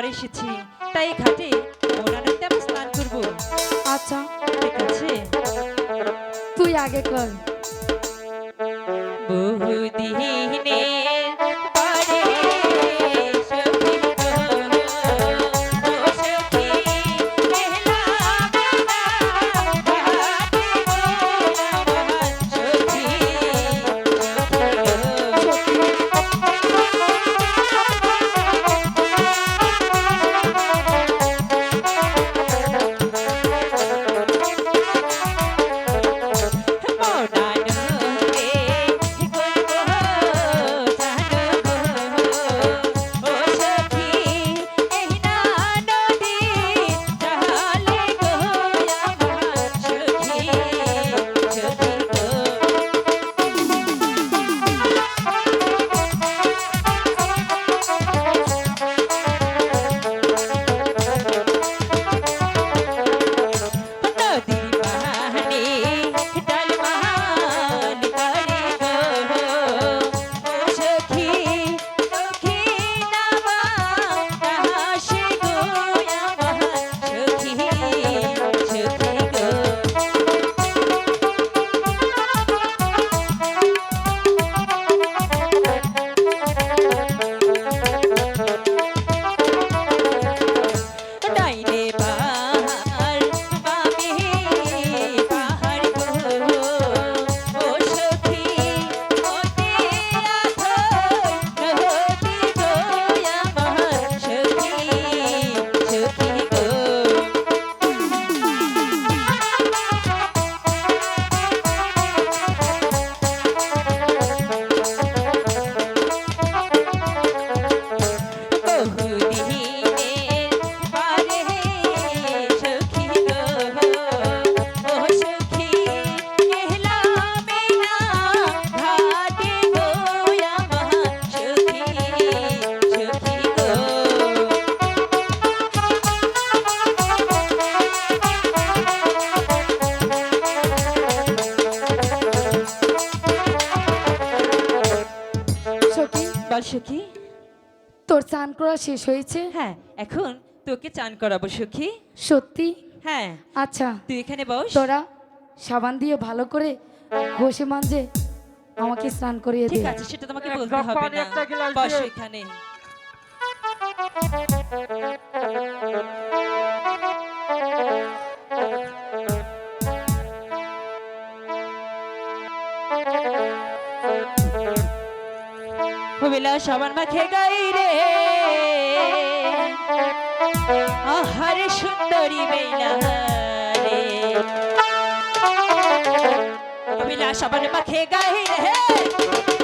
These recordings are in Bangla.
পরে এসেছি। তাই ঘাটে মনানন্দে আমরা স্নান করব। আচ্ছা। ঠিক আছে? তুই আগে কর। করা শেষ হয়েছে? হ্যাঁ এখন তোকে চান করাবো সখী। সত্যি? হ্যাঁ। আচ্ছা তুই এখানে বস। তোরা সাবান দিয়ে ভালো করে ঘষে মাঞ্জে আমাকে স্নান করিয়ে দে। ঠিক আছে সেটা তোমাকে বলতে হবে না। একটা গ্লাস বস এখানে। হবিলা সাবান মাখে গাই রে সুন্দরী বেলা রে হবিলা সাবান মাখে গাই রে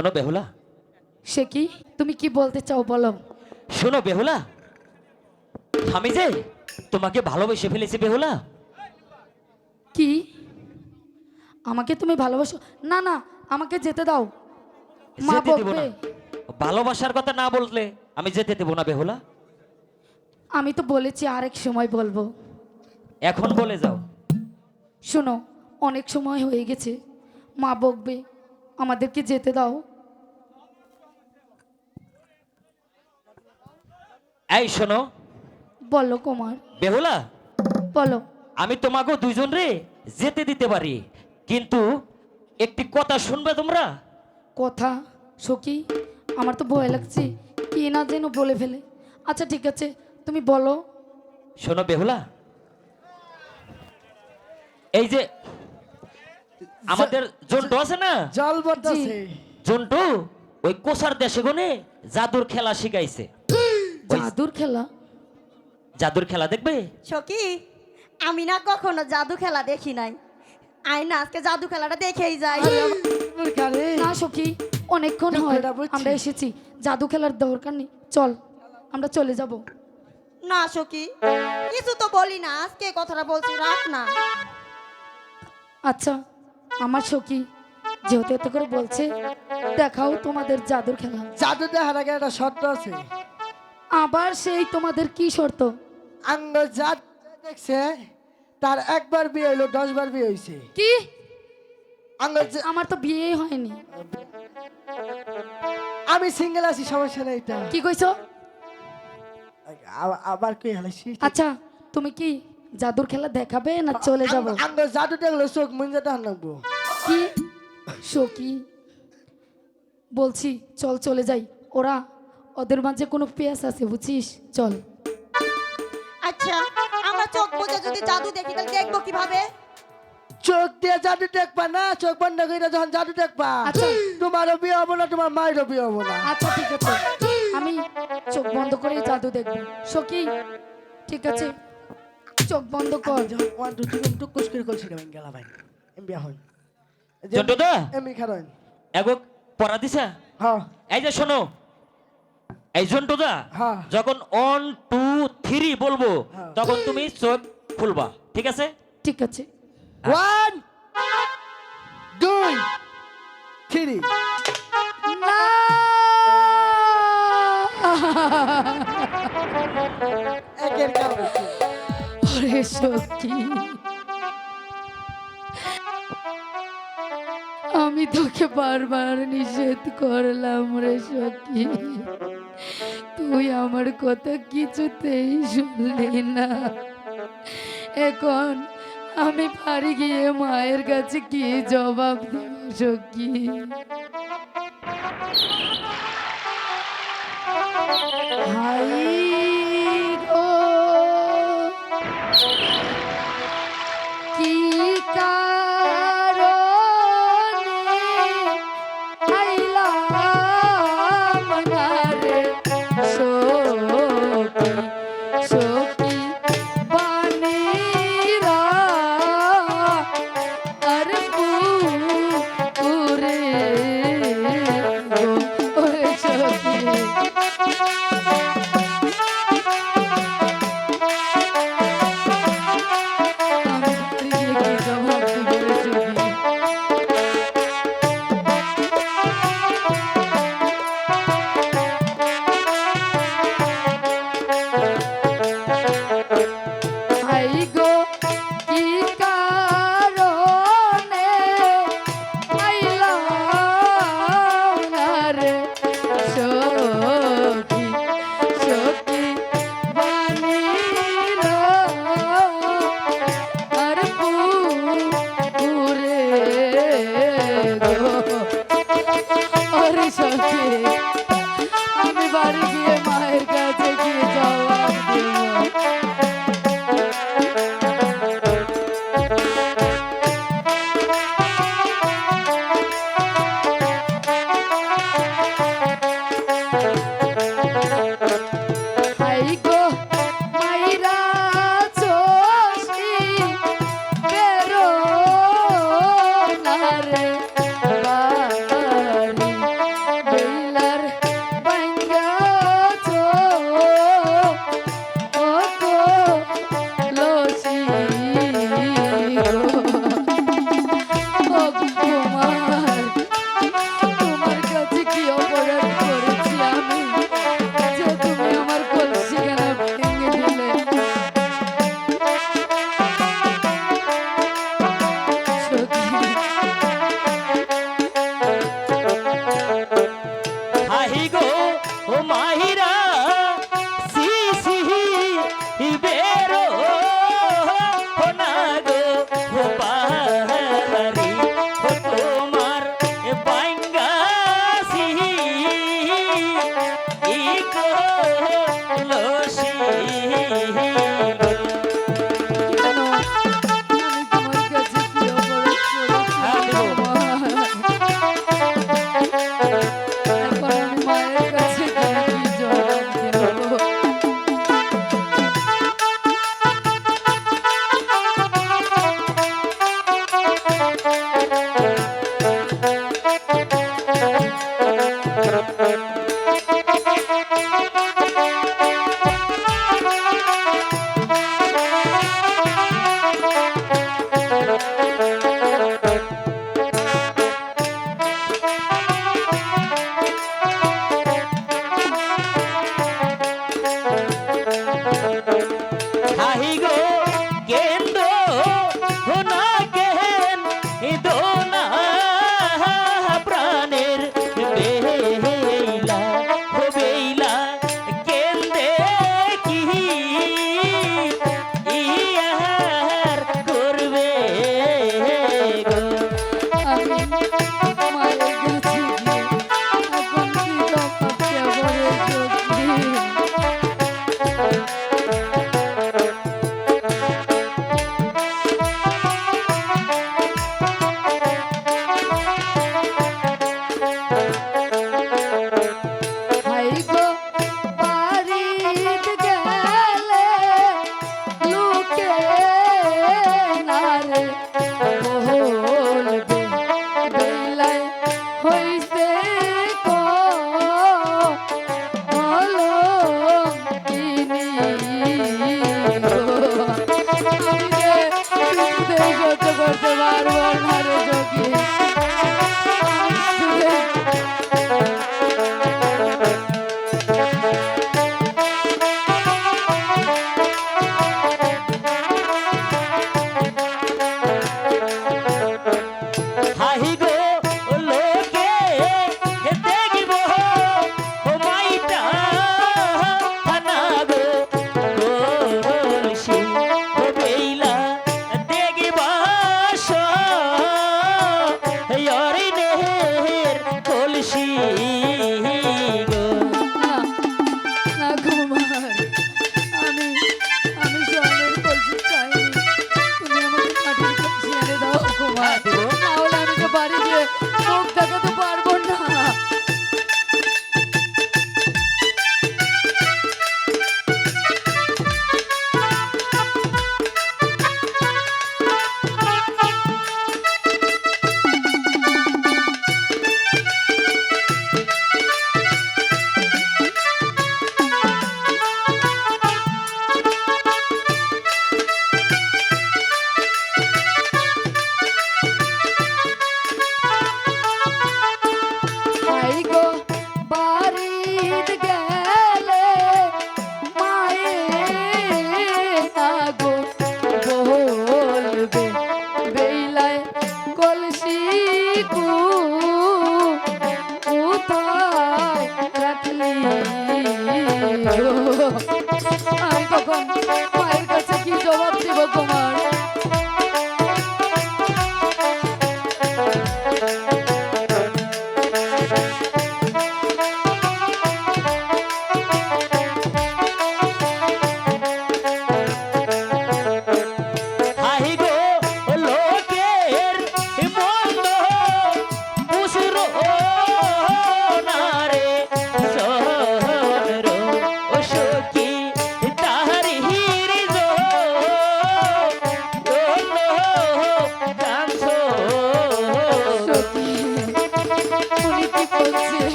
শোনো বেহুলা। সে কি? তুমি কি বলতে চাও বলো। শোনো বেহুলা। আমি যে তোমাকে ভালোবেসে ফেলেছি বেহুলা। কি? আমাকে তুমি ভালোবাসো? না না আমাকে যেতে দাও। মা যেতে দেব না। বকবে ভালোবাসার কথা না বললে আমি যেতে দেবো না বেহুলা। আমি তো বলেছি আরেক সময় বলব। এখন বলে যাও। শোনো অনেক সময় হয়ে গেছে। মা বকবে আমাদেরকে যেতে দাও। এই শোনো। বলো কুমার। বেহুলা? বলো। আমি তোমাকে দুইজন রে যেতে দিতে পারি। কিন্তু একটি কথা শুনবে তোমরা? কথা? সখী আমার তো ভয় লাগছে। কি না যেন বলে ফেলে। আচ্ছা ঠিক আছে তুমি বলো। শোনো বেহুলা। এই যে আমাদের জন্টু আছে না? জল জন্টু ওই কোষার দেশে গনে জাদুর খেলা শিখাইছে। জাদুর খেলা। জাদুর খেলা দেখবে? সখি আমি না কখনো জাদু খেলা দেখি নাই। আই না আজকে জাদু খেলাটা দেখেই যাই। না সখী অনেকক্ষণ হয়। আমরা এসেছি। জাদু খেলার দরকার নেই। চল আমরা চলে যাব। না সখি কিছু তো বলি না আজকে কথাটা বলছি রাখ না। আচ্ছা আমার সখি যেহেতু এত করে বলছে দেখাও তোমাদের জাদুর খেলা। জাদু দেখার আগে একটা শর্ত আছে। আবার সেই তোমাদের কি শর্ত? আঙ্গ দেখছে তার একবার বিয়ে হইল দশ বার বিয়ে হয়েছে কি? আঙ্গ আমার তো বিয়ে হয়নি। আমি সিঙ্গেল আছি সমস্যা নেই এটা। কি কইছো? আবার কি হালাইছি আচ্ছা তুমি কি জাদুর খেলা দেখাবে না চলে যাব? আঙ্গ জাদু দেখল চোখ মুঞ্জা দেখান লাগবো। কি? সখী? বলছি চল চলে যাই। ওরা ওদের মাঝে কোনো পেঁয়াজ আছে বুঝছিস চল। আচ্ছা আমরা চোখ বুঝে যদি জাদু দেখি তাহলে দেখব কীভাবে? চোখ দিয়ে জাদু দেখবা না? চোখ বন্ধ করে যখন জাদু দেখবা আচ্ছা। তোমারও বিয়ে হব না তোমার মায়েরও বিয়ে হব না। আচ্ছা ঠিক আছে। আমি চোখ বন্ধ করে জাদু দেখব। সখী ঠিক আছে? চোখ বন্ধ কর। ওয়ান টু থ্রি টুক কুস করে কলছি কেমন গেলা ভাই। এম বিয়া হন জন্টু দা? এমনি খারণ এগো পড়া দিছা? হ্যাঁ। এই যে শোনো এই জন্টু দা হ্যাঁ। যখন অন টু থ্রি বলব হ্যাঁ। তখন তুমি চোখ খুলবা ঠিক আছে? ঠিক আছে। ওয়ান দুই থ্রি না! একের। ওরে সখী আমি তোকে বারবার নিষেধ করলাম রে সখী তুই আমার কথা কিছুতেই শুনলি না। এখন আমি পারি গিয়ে মায়ের কাছে কি জবাব দেব, সখী? হাই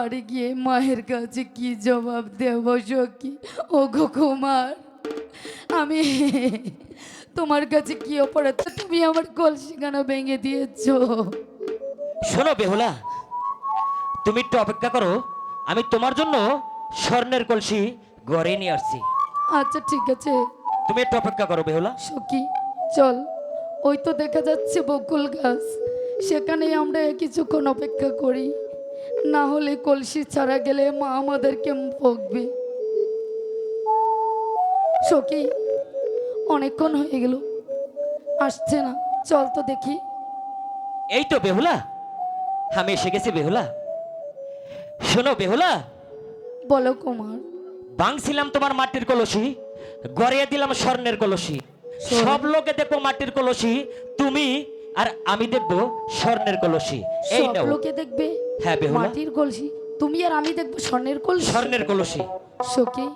বাড়ি গিয়ে মায়ের কাছে কি জবাব দেব সখী? ও গো কুমার আমি তোমার কাছে কি অপরাধ? তুমি আমার কলসিখানা ভেঙে দিয়েছ। শোনো বেহুলা তুমি একটু অপেক্ষা করো। আমি তোমার জন্য স্বর্ণের কলসি ঘরে নিয়ে আসছি। আচ্ছা ঠিক আছে। তুমি একটু অপেক্ষা করো বেহুলা। সখী চল। ওই তো দেখা যাচ্ছে বকুল গাছ। সেখানে আমরা কিছুক্ষণ অপেক্ষা করি। না হলে কলসি ছাড়া গেলে মা আমাদেরকে বকবে সখী অনেকক্ষণ হয়ে গেল। আসছে না। চল তো দেখি। এই তো বেহুলা। আমি এসে গেছি বেহুলা। শোনো বেহুলা। বলো কুমার। বাংছিলাম তোমার মাটির কলসি গড়িয়ে দিলাম স্বর্ণের কলসি। সব লোকে দেখব মাটির কলসি তুমি আর আমি দেখব স্বর্ণের কলসি। এই লোকে দেখবে? হ্যাঁ, বেহুলা। মাটির কলসি তুমি আর আমি দেখব স্বর্ণের কলসি। স্বর্ণের কলসি। সখী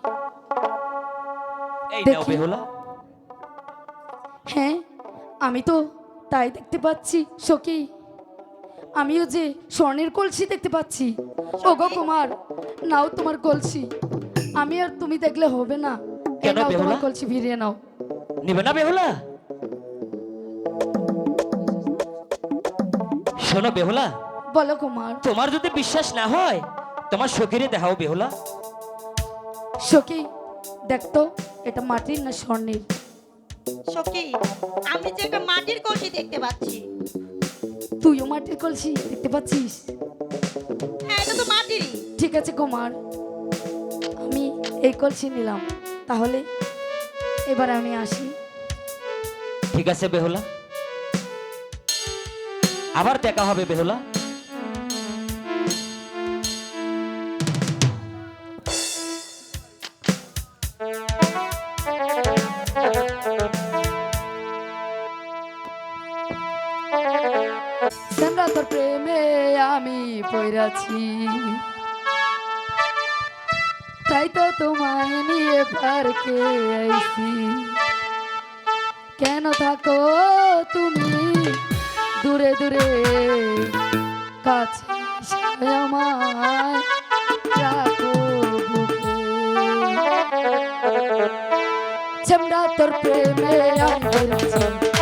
এই নাও বেহুলা। হ্যাঁ আমি তো তাই দেখতে পাচ্ছি সখী। আমিও যে স্বর্ণের কলসি দেখতে পাচ্ছি। ওগো কুমার নাও তোমার কলসি। আমি আর তুমি দেখলে হবে না। কেন বেহুলা? কলসি ফিরিয়ে নাও। নিবে না বেহুলা? শোনো বেহুলা বলো কুমার। তোমার যদি বিশ্বাস না হয় তোমার সখীরে দেখাও বেহুলা। সখী দেখতো এটা মাটির না স্বর্ণের? সখী আমি যে একটা মাটির কলসি দেখতে পাচ্ছি। তুইও মাটির কলসি দেখতে পাচ্ছিস? হ্যাঁ এটা তো মাটিরই। ঠিক আছে কুমার আমি এই কলসি নিলাম। তাহলে এবার আমি আসি। ঠিক আছে বেহুলা। আবার দেখা হবে বেহুলা। আমি পড়াছি তাই তো তোমায় নিয়ে পার্কে আইছি। কেন থাকো তুমি দূরে দূরে? কাছে আমায় রাখো তোর প্রেমে আমি